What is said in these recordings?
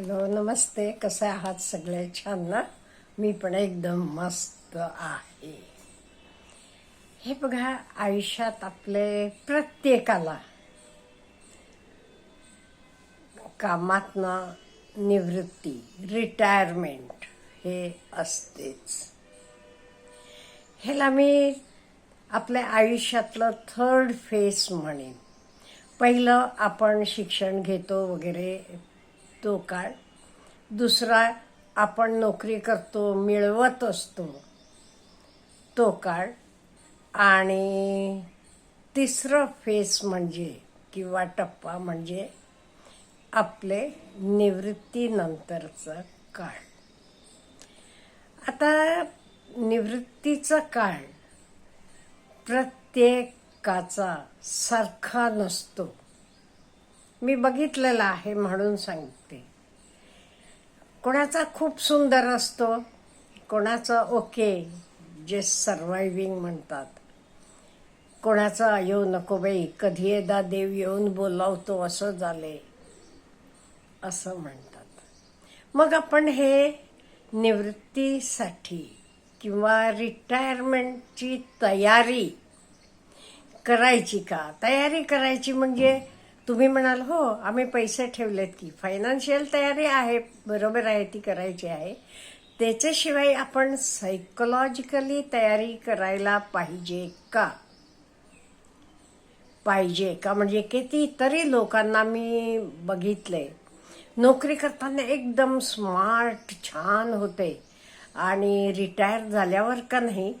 Hello नमस्ते. कसे आहात सगळे? छान ना? मी पण एकदम मस्त आहे. हे बघा आयुष्यात आपले प्रत्येकाला कामातनं निवृत्ती रिटायरमेंट हे असतेच. ह्याला मी आपल्या आयुष्यातलं थर्ड फेस म्हणेन. पहिलं आपण शिक्षण घेतो वगैरे तो काळ दुसरा आपण नोकरी करतो मिळवत असतो तो काळ आणि तिसरं फेस म्हणजे किंवा टप्पा म्हणजे आपले निवृत्तीनंतरचं काळ. आता निवृत्तीचा काळ प्रत्येकाचा सारखा नसतो. मी बघितलेला आहे म्हणून सांगते. कोणाचा खूप सुंदर असतो कोणाचा ओके जे सर्वायविंग म्हणतात. कोणाचा येऊ नको बाई कधी एकदा देव येऊन बोलावतो असं झाले असं म्हणतात. मग आपण हे निवृत्तीसाठी किंवा रिटायरमेंटची तयारी करायची का? तयारी करायची म्हणजे तुम्ही म्हणाल हो आम्ही पैसे ठेवलेत की. फायनान्शियल तयारी आहे बरोबर आहे ती करायची आहे. त्याच्याशिवाय आपण सायकोलॉजिकली तयारी करायला पाहिजे का? पाहिजे का? म्हणजे कितीतरी लोकांना मी बघितलंय. नोकरी करताना एकदम स्मार्ट छान होते. आणि रिटायर झाल्यावर का नाही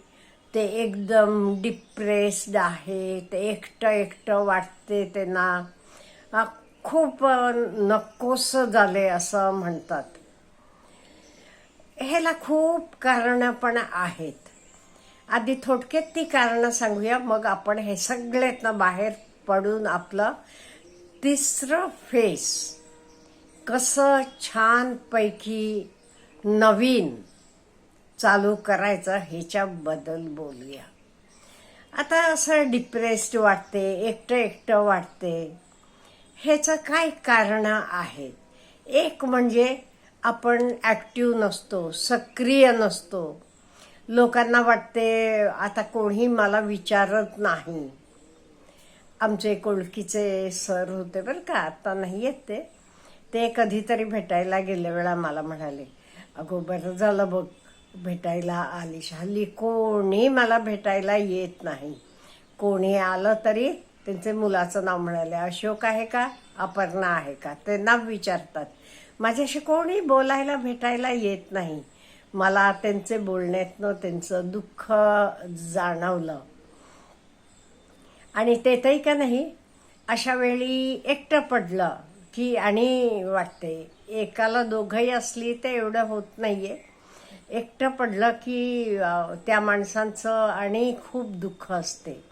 ते एकदम डिप्रेस्ड आहे ते एकटं एकटं वाटते त्यांना. खूप अ, नकोस झाले असं म्हणतात. ह्याला खूप कारणं पण आहेत. आधी थोडक्यात ती कारणं सांगूया मग आपण हे सगळ्यातनं बाहेर पडून आपलं तिसरं फेस कसं छानपैकी नवीन चालू करायचं ह्याच्याबद्दल बोलूया. आता असं डिप्रेस्ड वाटते एकटं एकटं वाटते. ह्याचं काय कारण आहेत एक म्हणजे आपण ॲक्टिव्ह नसतो सक्रिय नसतो. लोकांना वाटते आता कोणी मला विचारत नाही. आमचे कोळकीचे सर होते बरं का आता नाही येत ते. ते कधीतरी भेटायला गेल्या वेळा मला म्हणाले अगो बरं झालं बघ भेटायला आलीश हल्ली कोणी मला भेटायला येत नाही. कोणी आलं तरी त्यांचे मुलाचं नाव म्हणाले अशोक आहे का? अपर्णा आहे का? ते नाव विचारतात. माझ्याशी कोणी बोलायला भेटायला येत नाही. मला त्यांचे बोलण्यातनं त्यांचं दुःख जाणवलं. आणि तेथही का नाही अशा वेळी एकटं पडलं की आणि वाटते एकाला दोघंही असली तर एवढं होत नाही आहे एकटं पडलं की त्या माणसांचं आणि खूप दुःख असते.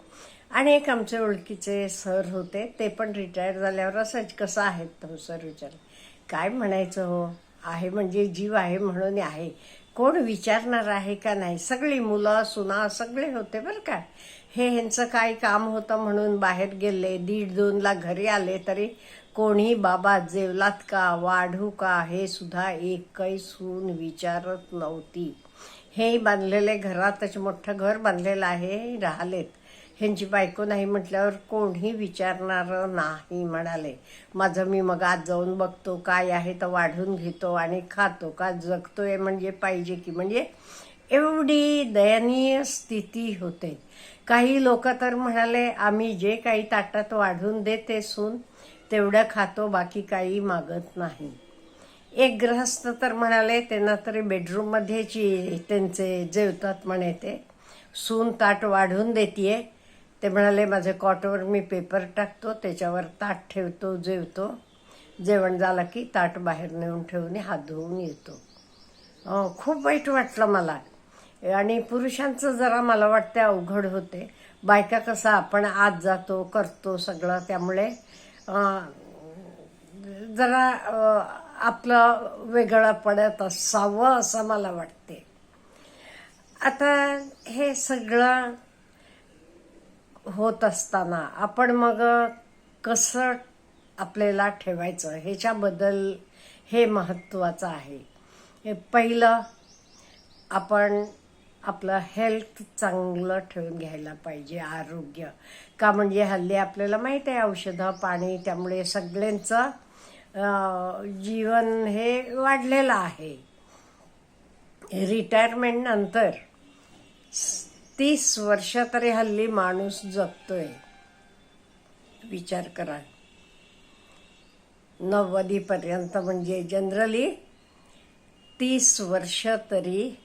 आणि एक आमचे ओळखीचे सर होते ते पण रिटायर झाल्यावर असंच कसं आहेत तो सर विचार. काय म्हणायचं हो? आहे म्हणजे जीव आहे म्हणून आहे. कोण विचारणार आहे का नाही? सगळी मुलं सुना सगळे होते बरं का. हे ह्यांचं काय काम होतं म्हणून बाहेर गेले दीड दोनला घरी आले तरी कोणी बाबा जेवलात का वाढू का हे सुद्धा एक काही सून विचारत नव्हती. हे बांधलेले घरातच मोठं घर बांधलेलं आहे राहिलेत. ह्यांची बायको नाही म्हटल्यावर कोणी विचारणार नाही म्हणाले. माझं मी मग आज जाऊन बघतो काय आहे तर वाढून घेतो आणि खातो का जगतोय म्हणजे पाहिजे की म्हणजे एवढी दयनीय स्थिती होते. काही लोक तर म्हणाले आम्ही जे काही ताटात वाढून देते सून तेवढं खातो बाकी काही मागत नाही. एक ग्रहस्थ तर म्हणाले त्यांना तरी बेडरूममध्येची त्यांचे जेवतात म्हणे ते. सून ताट वाढून देतीये ते म्हणाले माझ्या कॉटवर मी पेपर टाकतो त्याच्यावर ताट ठेवतो जेवतो. जेवण झालं की ताट बाहेर नेऊन ठेवून हात धुवून येतो. खूप वाईट वाटलं मला. आणि पुरुषांचं जरा मला वाटतं अवघड होते. बायका कसं आपण आत जातो करतो सगळं त्यामुळे जरा आपलं वेगळं पडत असावं असं मला वाटते आता हे सगळं होत असताना आपण मग कसं आपल्याला ठेवायचं? ह्याच्याबद्दल हे महत्त्वाचं आहे. हे पहिलं आपण आपलं हेल्थ चांगलं ठेवून घ्यायला पाहिजे आरोग्य. का म्हणजे हल्ली आपल्याला माहीत आहे औषधं पाणी त्यामुळे सगळ्यांचं जीवन हे वाढलेलं आहे. रिटायरमेंटनंतर तीस वर्ष तरी हल्ली माणूस जगतोय. विचार करा. नव्वदीपर्यंत म्हणजे जनरली तीस वर्ष तरी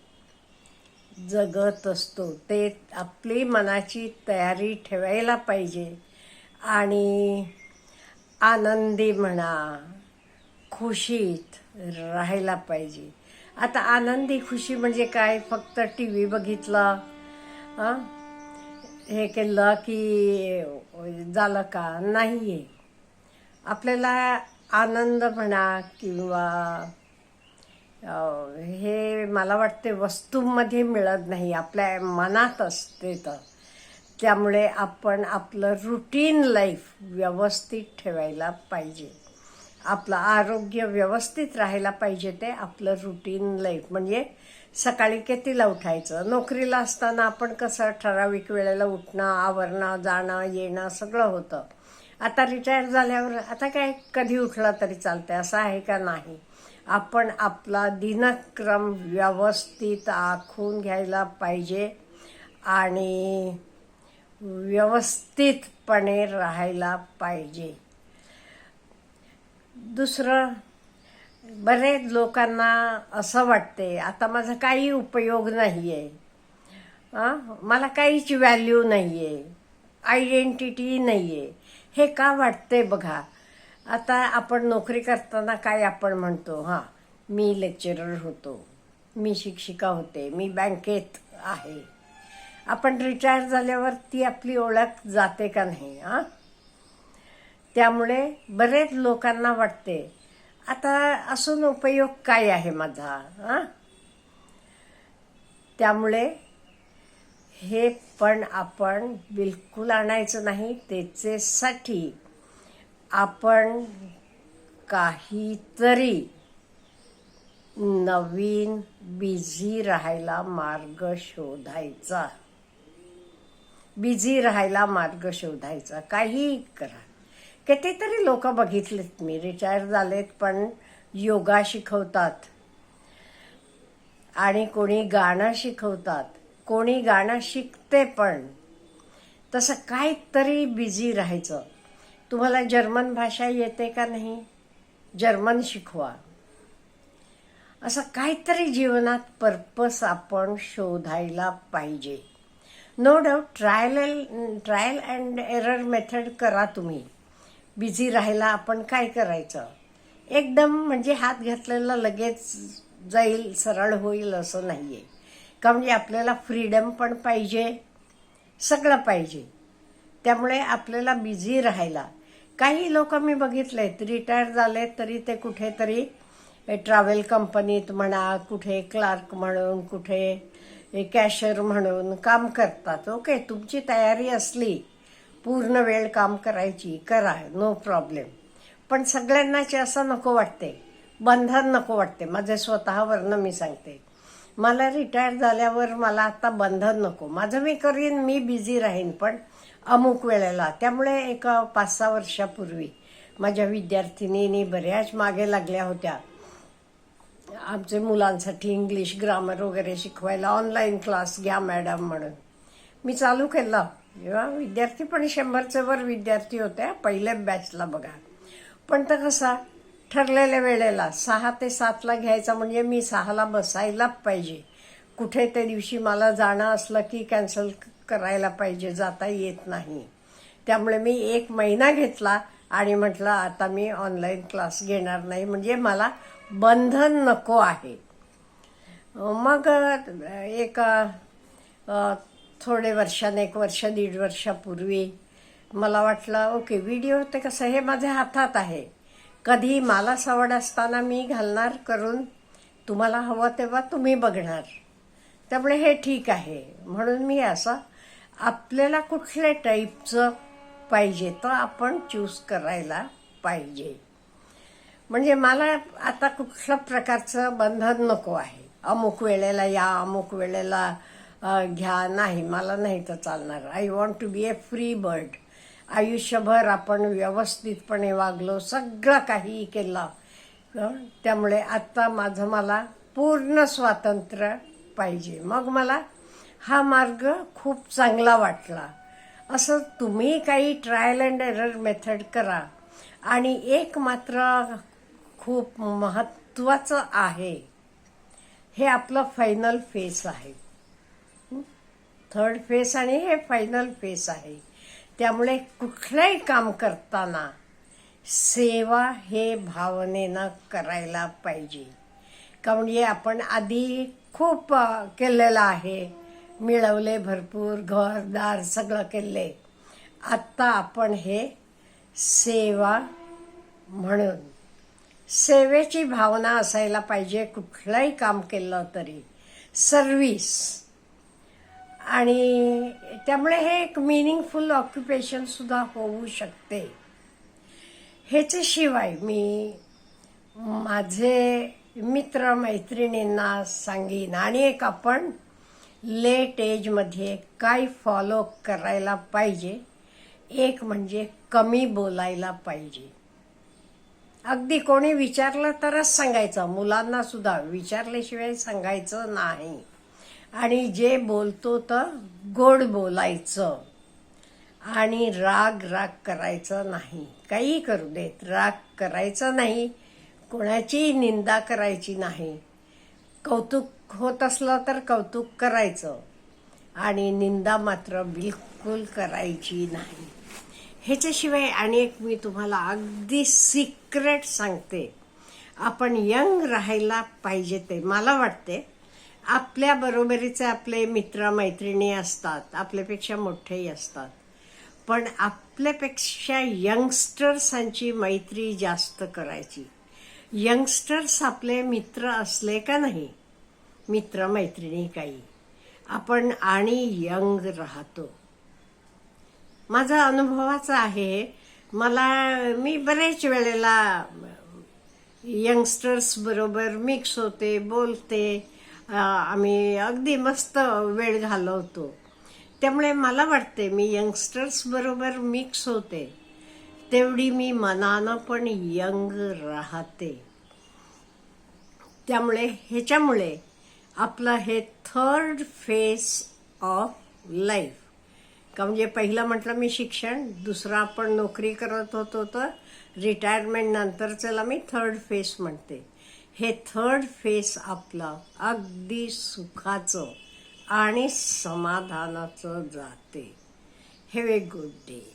जगत असतो. ते आपली मनाची तयारी ठेवायला पाहिजे. आणि आनंदी म्हणा खुशीत राहायला पाहिजे. आता आनंदी खुशी म्हणजे काय? फक्त टी व्ही बघितला हां? हे केलं की झालं का? नाही आहे आपल्याला आनंद म्हणा किंवा हे मला वाटते वस्तूंमध्ये मिळत नाही. आपल्या मनात असते तर. त्यामुळे आपण आपलं रुटीन लाईफ व्यवस्थित ठेवायला पाहिजे. आपलं आरोग्य व्यवस्थित राहायला पाहिजे ते आपलं रुटीन लाईफ म्हणजे सकाळी कितीला उठायचं? नोकरीला असताना आपण कसं ठराविक वेळेला उठणं आवरणं जाणं येणं सगळं होतं. आता रिटायर झाल्यावर आता काय कधी उठला तरी चालतंय असं आहे का नाही? आपण आपला दिनक्रम व्यवस्थित आखून घ्यायला पाहिजे आणि व्यवस्थितपणे राहायला पाहिजे. दुसरं बरेच लोकांना असं वाटते आता माझा काही उपयोग नाही आहे मला काहीच व्हॅल्यू नाही आहे आयडेंटिटी नाही आहे हे का वाटते बघा. आता आपण नोकरी करताना काय आपण म्हणतो? हां मी लेक्चरर होतो. मी शिक्षिका होते. मी बँकेत आहे. आपण रिटायर झाल्यावर ती आपली ओळख जाते का नाही? हां? त्यामुळे बरेच लोकांना वाटते आता असून उपयोग काय आहे माझा हां? त्यामुळे हे पण आपण बिलकुल आणायचं नाही त्याच्यासाठी आपण काहीतरी नवीन बिझी राहायला मार्ग शोधायचा. बिझी राहायला मार्ग शोधायचा. काही करा. कितीतरी लोक बघितलेत मी रिटायर झालेत पण योगा शिकवतात. आणि कोणी गाणं शिकवतात. कोणी गाणं शिकते पण. तसं काहीतरी बिझी राहायचं. तुम्हाला जर्मन भाषा येते का नाही? जर्मन शिकवा. असं काहीतरी जीवनात पर्पस आपण शोधायला पाहिजे. No doubt trial trial and error method करा तुम्ही. बिझी राहायला आपण काय करायचं? एकदम म्हणजे हात घातलेला लगेच जाईल सरळ होईल असं नाही आहे का म्हणजे आपल्याला फ्रीडम पण पाहिजे सगळं पाहिजे. त्यामुळे आपल्याला बिझी राहायला. काही लोक मी बघितले रिटायर झाले तरी ते कुठेतरी ट्रॅव्हल कंपनीत म्हणा कुठे क्लार्क म्हणून कुठे कॅशर म्हणून काम करतात. ओके तुमची तयारी असली पूर्ण वेळ काम करायची करा नो प्रॉब्लेम पण सगळ्यांनाच असं नको वाटते. बंधन नको वाटते. माझे स्वतःवरनं मी सांगते. मला रिटायर झाल्यावर मला आता बंधन नको. माझं मी करीन मी बिझी राहीन पण अमुक वेळेला. त्यामुळे एक पाच सहा वर्षापूर्वी माझ्या विद्यार्थिनींनी बऱ्याच मागे लागल्या होत्या. आमचे मुलांसाठी इंग्लिश ग्रामर वगैरे शिकवायला ऑनलाईन क्लास घ्या मॅडम म्हणून. मी चालू केला. जेव्हा विद्यार्थी पण शंभरचे वर विद्यार्थी होते पहिल्या बॅचला बघा. पण तर कसा ठरलेल्या वेळेला सहा ते सातला घ्यायचा म्हणजे मी सहाला बसायला पाहिजे. कुठे त्या दिवशी मला जाणं असलं की कॅन्सल करायला पाहिजे जाता येत नाही. त्यामुळे मी एक महिना घेतला आणि म्हटलं आता मी ऑनलाईन क्लास घेणार नाही म्हणजे मला बंधन नको आहे. मग एक थोडे वर्षाने एक वर्ष दीड वर्षापूर्वी मला वाटलं ओके व्हिडिओ ते कसं हे माझ्या हातात आहे. कधी मला सवड असताना मी घालणार करून तुम्हाला हवं तेव्हा तुम्ही बघणार. त्यामुळे हे ठीक आहे. म्हणून मी असं आपल्याला कुठल्या टाईपचं पाहिजे तर आपण चूज करायला पाहिजे. म्हणजे मला आता कुठल्या प्रकारचं बंधन नको आहे. अमुक वेळेला या अमुक वेळेला घ्या नाही मला नाही तर चालणार. I want to be a free bird आयुष्यभर आपण व्यवस्थितपणे वागलो सगळं काही केलं. त्यामुळे आत्ता माझं मला पूर्ण स्वातंत्र्य पाहिजे. मग मला हा मार्ग खूप चांगला वाटला. असं तुम्ही काही ट्रायल अँड एरर मेथड करा. आणि एक मात्र खूप महत्त्वाचं आहे. हे आपलं फायनल फेस आहे. थर्ड फेस आणि हे फायनल फेस आहे. त्यामुळे कुठलंही काम करताना सेवा हे भावनेनं करायला पाहिजे. का म्हणजे आपण आधी खूप केलेलं आहे. मिळवले भरपूर घरदार सगळं केले. आत्ता आपण हे सेवा म्हणून सेवेची भावना असायला पाहिजे कुठलंही काम केलं तरी. सर्विस आणि त्यामुळे हे एक मिनिंगफुल ऑक्युपेशन सुद्धा होऊ शकते. ह्याच्याशिवाय मी माझे मित्र मैत्रिणींना सांगेन आणि एक आपण लेट एजमध्ये काय फॉलो करायला पाहिजे. एक म्हणजे कमी बोलायला पाहिजे. अगदी कोणी विचारलं तरच सांगायचं. मुलांना सुद्धा विचारल्याशिवाय सांगायचं नाही. आणि जे बोलतो तर गोड बोलायचं. आणि राग राग करायचा नाही. काही करू देत. राग करायचा नाही. कोणाचीही निंदा करायची नाही. कौतुक होत असलं तर कौतुक करायचं. आणि निंदा मात्र बिलकुल करायची नाही. ह्याच्याशिवाय आणि एक मी तुम्हाला अगदी सिक्रेट सांगते. आपण यंग राहायला पाहिजे ते. मला वाटते आपल्या बरोबरीचे आपले मित्र मैत्रिणी असतात आपल्यापेक्षा मोठेही असतात. पण आपल्यापेक्षा यंगस्टर्सांची मैत्री जास्त करायची. यंगस्टर्स आपले मित्र असले का नाही? मित्र मैत्रिणी काही. आपण आणि यंग राहतो. माझा अनुभवाचा आहे मला मी बरेच वेळेला यंगस्टर्स बरोबर मिक्स होते बोलते आम्ही अगदी मस्त वेळ घालवतो. त्यामुळे मला वाटते मी यंगस्टर्स बरोबर मिक्स होते. तेवढी मी मनानं पण यंग राहते. त्यामुळे ह्याच्यामुळे आपलं हे थर्ड फेस ऑफ लाईफ का म्हणजे पहिलं म्हटलं मी शिक्षण दुसरं आपण नोकरी करत होतो तर रिटायरमेंट नंतरच्याला मी थर्ड फेस म्हणते. हे थर्ड फेस आपलं अगदी सुखाचं आणि समाधानाचं जाते. Have a good day